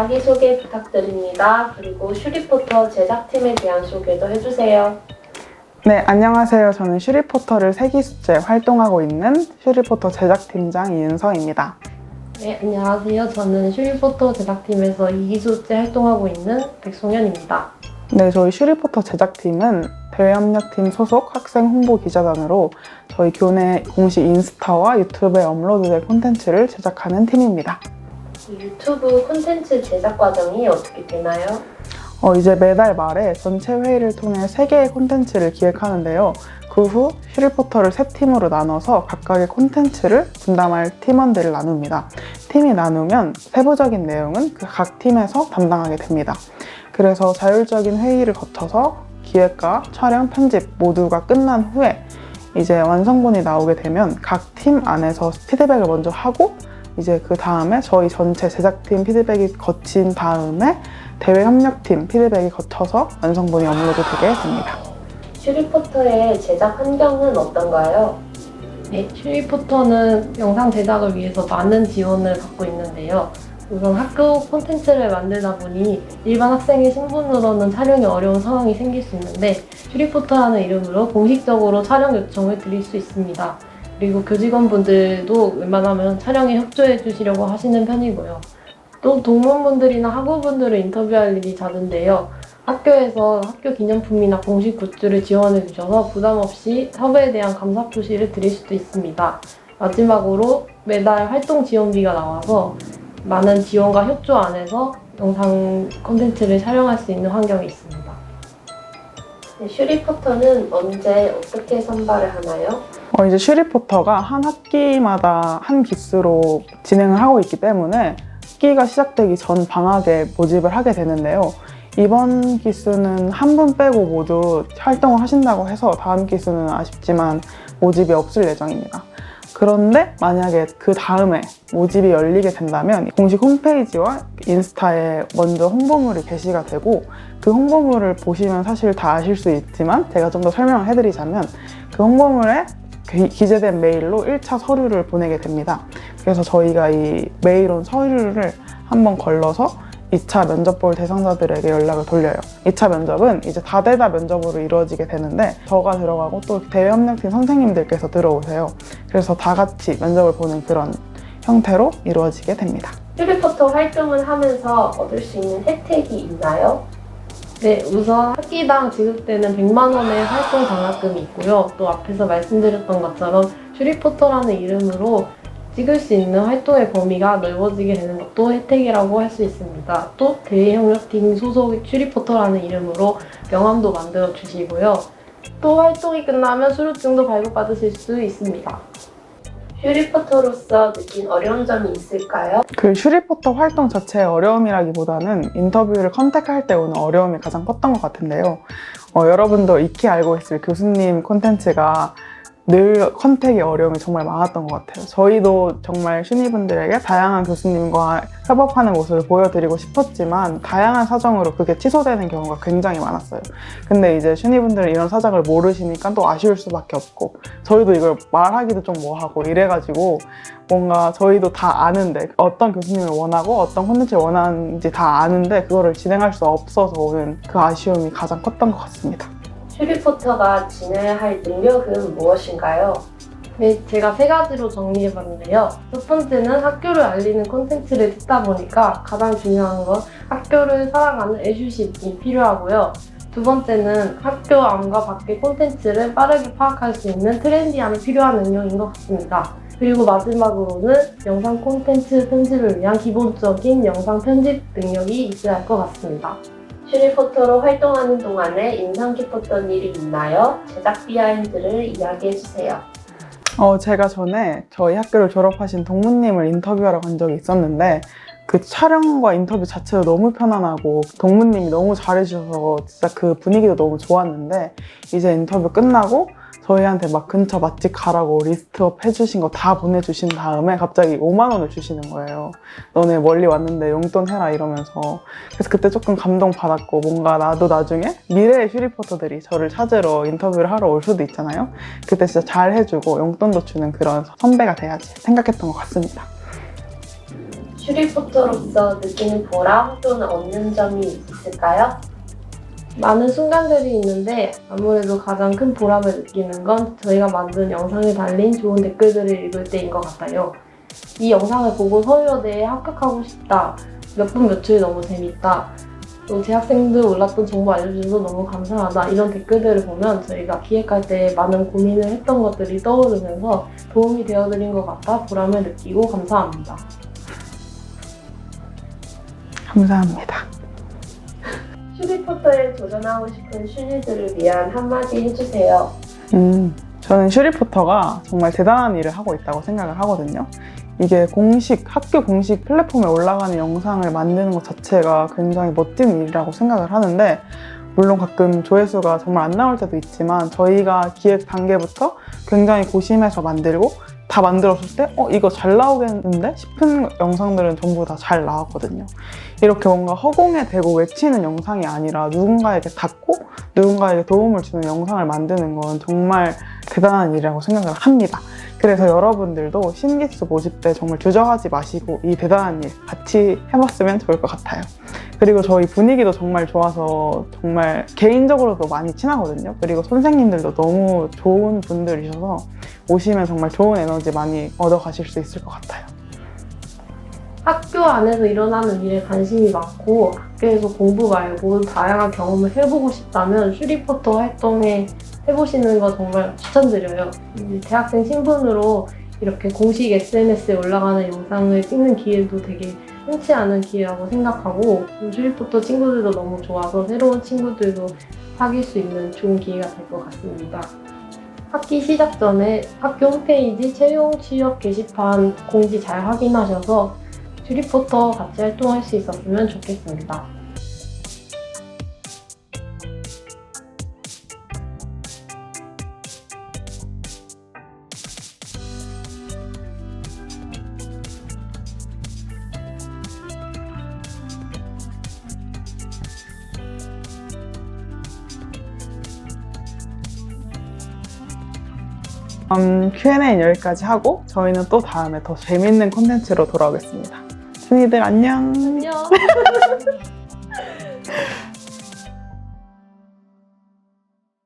자기소개 부탁드립니다. 그리고 슈리포터 제작팀에 대한 소개도 해주세요. 네, 안녕하세요. 저는 슈리포터를 세기수째 활동하고 있는 슈리포터 제작팀장 이은서입니다. 네, 안녕하세요. 저는 슈리포터 제작팀에서 2기소째 활동하고 있는 백송현입니다. 네, 저희 슈리포터 제작팀은 대외협력팀 소속 학생 홍보 기자단으로 저희 교내 공식 인스타와 유튜브에 업로드될 콘텐츠를 제작하는 팀입니다. 유튜브 콘텐츠 제작 과정이 어떻게 되나요? 어, 이제 매달 말에 전체 회의를 통해 3개의 콘텐츠를 기획하는데요. 그후 슈리포터를 세 팀으로 나눠서 각각의 콘텐츠를 분담할 팀원들을 나눕니다. 팀이 나누면 세부적인 내용은 그 각 팀에서 담당하게 됩니다. 그래서 자율적인 회의를 거쳐서 기획과 촬영, 편집 모두가 끝난 후에 이제 완성본이 나오게 되면 각 팀 안에서 피드백을 먼저 하고 이제 그 다음에 저희 전체 제작팀 피드백이 거친 다음에 대외 협력팀 피드백이 거쳐서 완성본이 업로드 되게 됩니다. 슈리포터의 제작 환경은 어떤가요? 네, 슈리포터는 영상 제작을 위해서 많은 지원을 받고 있는데요. 우선 학교 콘텐츠를 만들다 보니 일반 학생의 신분으로는 촬영이 어려운 상황이 생길 수 있는데 슈리포터라는 이름으로 공식적으로 촬영 요청을 드릴 수 있습니다. 그리고 교직원분들도 웬만하면 촬영에 협조해 주시려고 하시는 편이고요. 또 동문분들이나 학우분들을 인터뷰할 일이 잦은데요. 학교에서 학교 기념품이나 공식 굿즈를 지원해 주셔서 부담 없이 섭외에 대한 감사 표시를 드릴 수도 있습니다. 마지막으로 매달 활동 지원비가 나와서 많은 지원과 협조 안에서 영상 콘텐츠를 촬영할 수 있는 환경이 있습니다. 네, 슈리포터는 언제 어떻게 선발을 하나요? 어, 이제 슈리포터가 한 학기마다 한 기수로 진행을 하고 있기 때문에 학기가 시작되기 전 방학에 모집을 하게 되는데요. 이번 기수는 한 분 빼고 모두 활동을 하신다고 해서 다음 기수는 아쉽지만 모집이 없을 예정입니다. 그런데 만약에 그 다음에 모집이 열리게 된다면 공식 홈페이지와 인스타에 먼저 홍보물이 게시가 되고 그 홍보물을 보시면 사실 다 아실 수 있지만 제가 좀 더 설명을 해드리자면 그 홍보물에 기- 기재된 메일로 1차 서류를 보내게 됩니다. 그래서 저희가 이 메일 온 서류를 한번 걸러서 2차 면접 볼 대상자들에게 연락을 돌려요. 2차 면접은 이제 다대다 면접으로 이루어지게 되는데 저가 들어가고 또 대외협력팀 선생님들께서 들어오세요. 그래서 다 같이 면접을 보는 그런 형태로 이루어지게 됩니다. 슈리포터 활동을 하면서 얻을 수 있는 혜택이 있나요? 네, 우선 학기당 지급되는 100만 원의 활동 장학금이 있고요. 또 앞에서 말씀드렸던 것처럼 슈리포터라는 이름으로 찍을 수 있는 활동의 범위가 넓어지게 되는 것도 혜택이라고 할 수 있습니다. 또 대외협력팀 소속 슈리포터라는 이름으로 명함도 만들어 주시고요. 또 활동이 끝나면 수료증도 발급받으실 수 있습니다. 슈리포터로서 느낀 어려운 점이 있을까요? 그 슈리포터 활동 자체의 어려움이라기보다는 인터뷰를 컨택할 때 오는 어려움이 가장 컸던 것 같은데요. 어, 여러분도 익히 알고 있을 교수님 콘텐츠가 늘 컨택의 어려움이 정말 많았던 것 같아요. 저희도 정말 슈니분들에게 다양한 교수님과 협업하는 모습을 보여드리고 싶었지만 다양한 사정으로 그게 취소되는 경우가 굉장히 많았어요. 근데 이제 슈니분들은 이런 사정을 모르시니까 또 아쉬울 수밖에 없고 저희도 이걸 말하기도 좀 뭐하고 이래가지고 뭔가 저희도 다 아는데 어떤 교수님을 원하고 어떤 콘텐츠를 원하는지 다 아는데 그거를 진행할 수 없어서 오는 그 아쉬움이 가장 컸던 것 같습니다. 슈리포터가 지내야 할 능력은 무엇인가요? 네, 제가 세 가지로 정리해봤는데요. 첫 번째는 학교를 알리는 콘텐츠를 듣다 보니까 가장 중요한 건 학교를 사랑하는 애주심이 필요하고요. 두 번째는 학교 안과 밖의 콘텐츠를 빠르게 파악할 수 있는 트렌디함이 필요한 능력인 것 같습니다. 그리고 마지막으로는 영상 콘텐츠 편집을 위한 기본적인 영상 편집 능력이 있어야 할 것 같습니다. 슈리포터로 활동하는 동안에 인상 깊었던 일이 있나요? 제작 비하인드를 이야기해 주세요. 어, 제가 전에 저희 학교를 졸업하신 동무님을 인터뷰하러 간 적이 있었는데 그 촬영과 인터뷰 자체도 너무 편안하고 동무님이 너무 잘해주셔서 진짜 그 분위기도 너무 좋았는데 이제 인터뷰 끝나고 저희한테 막 근처 맛집 가라고 리스트업 해주신 거 다 보내주신 다음에 갑자기 5만 원을 주시는 거예요. 너네 멀리 왔는데 용돈 해라 이러면서 그래서 그때 조금 감동 받았고 뭔가 나도 나중에 미래의 슈리포터들이 저를 찾으러 인터뷰를 하러 올 수도 있잖아요. 그때 진짜 잘 해주고 용돈도 주는 그런 선배가 돼야지 생각했던 것 같습니다. 슈리포터로서 느끼는 보람 또는 얻는 점이 있을까요? 많은 순간들이 있는데 아무래도 가장 큰 보람을 느끼는 건 저희가 만든 영상에 달린 좋은 댓글들을 읽을 때인 것 같아요. 이 영상을 보고 서유여대에 합격하고 싶다. 몇 분 며칠 너무 재밌다. 또 재학생들 올랐던 정보 알려주셔서 너무 감사하다. 이런 댓글들을 보면 저희가 기획할 때 많은 고민을 했던 것들이 떠오르면서 도움이 되어드린 것 같아 보람을 느끼고 감사합니다. 감사합니다. 슈리포터에 도전하고 싶은 슈니들을 위한 한마디 해주세요. 음, 저는 슈리포터가 정말 대단한 일을 하고 있다고 생각을 하거든요. 이게 공식, 학교 공식 플랫폼에 올라가는 영상을 만드는 것 자체가 굉장히 멋진 일이라고 생각을 하는데, 물론 가끔 조회수가 정말 안 나올 때도 있지만, 저희가 기획 단계부터 굉장히 고심해서 만들고, 다 만들었을 때, 어, 이거 잘 나오겠는데? 싶은 영상들은 전부 다 잘 나왔거든요. 이렇게 뭔가 허공에 대고 외치는 영상이 아니라 누군가에게 닿고 누군가에게 도움을 주는 영상을 만드는 건 정말 대단한 일이라고 생각을 합니다. 그래서 여러분들도 신기수 모집 때 정말 주저하지 마시고 이 대단한 일 같이 해봤으면 좋을 것 같아요. 그리고 저희 분위기도 정말 좋아서 정말 개인적으로도 많이 친하거든요. 그리고 선생님들도 너무 좋은 분들이셔서 오시면 정말 좋은 에너지 많이 얻어 가실 수 있을 것 같아요. 학교 안에서 일어나는 일에 관심이 많고 학교에서 공부 말고 다양한 경험을 해보고 싶다면 슈리포터 활동에 해보시는 거 정말 추천드려요. 대학생 신분으로 이렇게 공식 SNS에 올라가는 영상을 찍는 기회도 되게 흔치 않은 기회라고 생각하고 슈리포터 친구들도 너무 좋아서 새로운 친구들도 사귈 수 있는 좋은 기회가 될 것 같습니다. 학기 시작 전에 학교 홈페이지 채용 취업 게시판 공지 잘 확인하셔서 슈리포터 같이 활동할 수 있었으면 좋겠습니다. 음, Q&A는 여기까지 하고 저희는 또 다음에 더 재밌는 콘텐츠로 돌아오겠습니다. 순이들 안녕. 안녕!